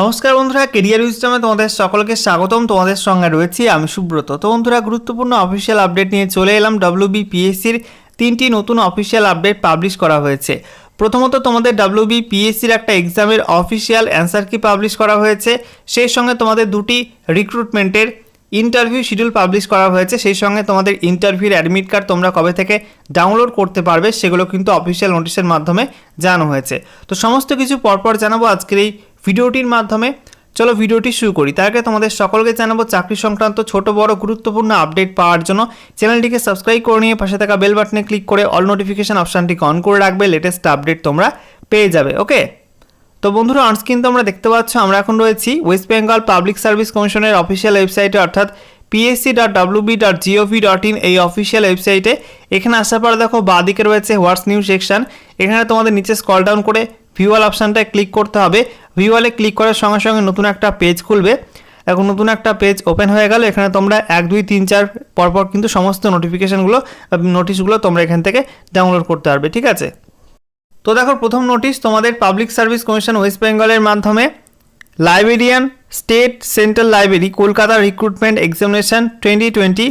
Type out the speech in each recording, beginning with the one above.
নমস্কার বন্ধুরা কেরিয়ার উইস্টামে তোমাদের সকলকে স্বাগতম। তোমাদের সঙ্গে রয়েছি আমি সুব্রত। তো বন্ধুরা, গুরুত্বপূর্ণ অফিসিয়াল আপডেট নিয়ে চলে এলাম। ডাব্লিউবিপিএসসির তিনটি নতুন অফিসিয়াল আপডেট পাবলিশ করা হয়েছে। প্রথমত তোমাদের ডাব্লিউবিপিএসসির একটা এক্সামের অফিসিয়াল অ্যান্সার কি পাবলিশ করা হয়েছে, সেই সঙ্গে তোমাদের দুটি রিক্রুটমেন্টের ইন্টারভিউ শিডিউল পাবলিশ করা হয়েছে, সেই সঙ্গে তোমাদের ইন্টারভিউর অ্যাডমিট কার্ড তোমরা কবে থেকে ডাউনলোড করতে পারবে, সেগুলো কিন্তু অফিসিয়াল নোটিশের মাধ্যমে জানানো হয়েছে। তো সমস্ত কিছু পরপর জানাব আজকের এই ভিডিওটির মাধ্যমে। চলো ভিডিওটি শুরু করি। তার আগে তোমাদের সকলকে জানাব, চাকরি সংক্রান্ত ছোট, বড়, গুরুত্বপূর্ণ আপডেট পাওয়ার জন্য চ্যানেলটিকে সাবস্ক্রাইব করে নিয়ে পাশে থাকা বেল বাটনে ক্লিক করে অল নোটিফিকেশান অপশানটিকে অন করে রাখবে। লেটেস্ট আপডেট তোমরা পেয়ে যাবে ওকে তো বন্ধুরা অনস্ক্রিন তোমরা দেখতে পাচ্ছ, আমরা এখন রয়েছি ওয়েস্ট বেঙ্গল পাবলিক সার্ভিস কমিশনের অফিসিয়াল ওয়েবসাইটে অর্থাৎ PSC dot WB dot GOV dot in এই অফিসিয়াল ওয়েবসাইটে এখানে আসার পর দেখো, বাদিকে রয়েছে হোয়াটস নিউ সেকশন এখানে তোমাদের নিচে স্কল ডাউন করে ভিউয়াল অপশানটায় ক্লিক করতে হবে। ভিউয়ালে ক্লিক করার সঙ্গে সঙ্গে নতুন একটা পেজ খুলবে। এখন নতুন একটা পেজ ওপেন হয়ে গেল। এখানে তোমরা এক, দুই, তিন, চার, পরপর কিন্তু সমস্ত নোটিফিকেশানগুলো নোটিশগুলো তোমরা এখান থেকে ডাউনলোড করতে পারবে, ঠিক আছে? তো দেখো, প্রথম নোটিশ তোমাদের পাবলিক সার্ভিস কমিশন ওয়েস্ট বেঙ্গলের মাধ্যমে। Librarian state central library Kolkata recruitment examination twenty twenty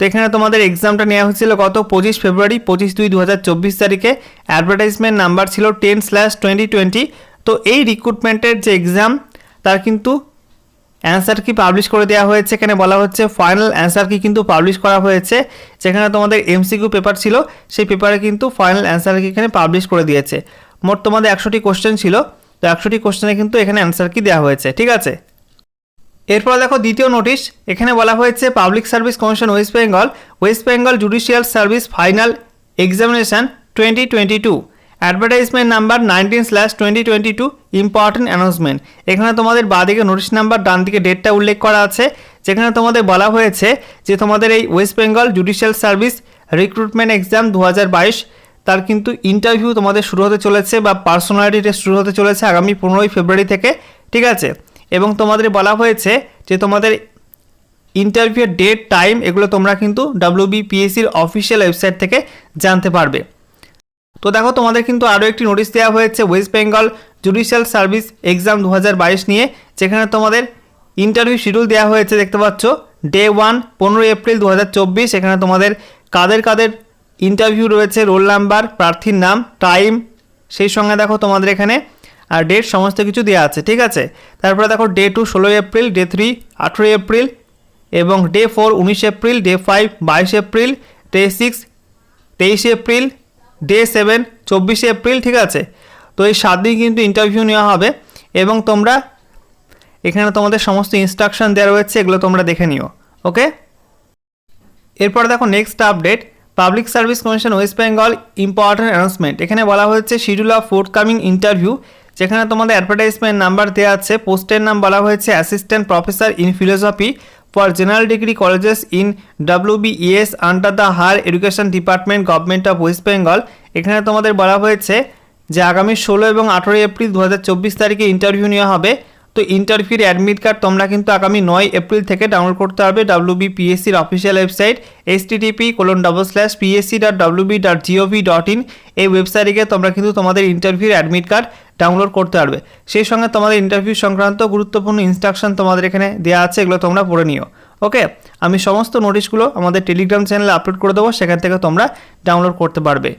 তো এখানে তোমাদের এক্সামটা নেওয়া হয়েছিল গত পঁচিশ ফেব্রুয়ারি, পঁচিশ দুই দু তারিখে। অ্যাডভার্টাইজমেন্ট নাম্বার ছিল টেন স্ল্যাশ টোয়েন্টি টোয়েন্টি তো এই রিক্রুটমেন্টের যে এক্সাম তার কিন্তু অ্যান্সার কি পাবলিশ করে দেওয়া হয়েছে। এখানে বলা হচ্ছে ফাইনাল অ্যান্সার কি কিন্তু পাবলিশ করা হয়েছে। যেখানে তোমাদের এমসিকিউ পেপার ছিল, সেই পেপারে কিন্তু ফাইনাল অ্যান্সার কি এখানে পাবলিশ করে দিয়েছে। মোট তোমাদের একশোটি কোশ্চেন ছিল। তো একশোটি কোশ্চেনে কিন্তু এখানে অ্যান্সার কি দেওয়া হয়েছে। ঠিক আছে? এরপর দেখো দ্বিতীয় নোটিশ এখানে বলা হয়েছে public service commission west Bengal west Bengal judicial service final examination twenty twenty two advertisement number nineteen slash twenty twenty two important announcement এখানে তোমাদের বাঁদিকে নোটিশ নাম্বার ডান দিকে ডেটটা উল্লেখ করা আছে, যেখানে তোমাদের বলা হয়েছে যে তোমাদের এই west Bengal judicial service recruitment exam দু হাজার বাইশ, তার কিন্তু ইন্টারভিউ তোমাদের শুরু হতে চলেছে বা পার্সোনালিটি টেস্ট শুরু হতে চলেছে আগামী পনেরোই ফেব্রুয়ারি থেকে, ঠিক আছে? এবং তোমাদের বলা হয়েছে যে তোমাদের ইন্টারভিউয়ের ডেট টাইম এগুলো তোমরা কিন্তু ডাব্লিউবিপিএসসির অফিসিয়াল ওয়েবসাইট থেকে জানতে পারবে। তো দেখো, তোমাদের কিন্তু আরও একটি নোটিশ দেওয়া হয়েছে west Bengal judicial service exam দু হাজার বাইশ নিয়ে, যেখানে তোমাদের ইন্টারভিউ শিডিউল দেওয়া হয়েছে, দেখতে পাচ্ছ ডে ওয়ান পনেরোই এপ্রিল দু হাজার চব্বিশ এখানে তোমাদের কাদের কাদের ইন্টারভিউ রয়েছে রোল নাম্বার প্রার্থীর নাম টাইম সেই সঙ্গে দেখো তোমাদের এখানে আর ডেট সমস্ত কিছু দেওয়া আছে, ঠিক আছে? তারপরে দেখো ডে টু ষোলোই এপ্রিল ডে থ্রি আঠেরোই এপ্রিল এবং ডে ফোর উনিশ এপ্রিল ডে ফাইভ বাইশ এপ্রিল ডে সিক্স তেইশে এপ্রিল ডে সেভেন চব্বিশে এপ্রিল, ঠিক আছে? তো এই সাত দিন কিন্তু ইন্টারভিউ নেওয়া হবে এবং তোমরা এখানে তোমাদের সমস্ত ইনস্ট্রাকশন দেওয়া রয়েছে, এগুলো তোমরা দেখে নিও ওকে এরপর দেখো next update public service commission west Bengal important announcement এখানে বলা হয়েছে schedule of forthcoming interview যেখানে তোমাদের অ্যাডভার্টাইজমেন্ট নাম্বার দেওয়া আছে পোস্টের নাম বলা হয়েছে assistant professor in philosophy for general degree colleges in WBS under the higher education department government of west Bengal এখানে তোমাদের বলা হয়েছে যে আগামী ষোলো এবং আঠেরোই এপ্রিল দু হাজার চব্বিশ তারিখে ইন্টারভিউ নেওয়া হবে। ইন্টারভিউর অ্যাডমিট কার্ড তোমরা কিন্তু আগামী নয় এপ্রিল থেকে ডাউনলোড করতে পারবে ডাব্লিউবিপিএসসির official website http colon double slash PSC dot WB dot GOV dot in এই ওয়েবসাইটে তোমরা কিন্তু তোমাদের ইন্টারভিউর অ্যাডমিট কার্ড ডাউনলোড করতে পারবে। সেই সঙ্গে তোমাদের ইন্টারভিউ সংক্রান্ত গুরুত্বপূর্ণ ইনস্ট্রাকশন তোমাদের এখানে দেওয়া আছে, এগুলো তোমরা পড়ে নিও। ওকে আমি সমস্ত নোটিশগুলো আমাদের টেলিগ্রাম চ্যানেলে আপলোড করে দেবো, সেখান থেকে তোমরা ডাউনলোড করতে পারবে।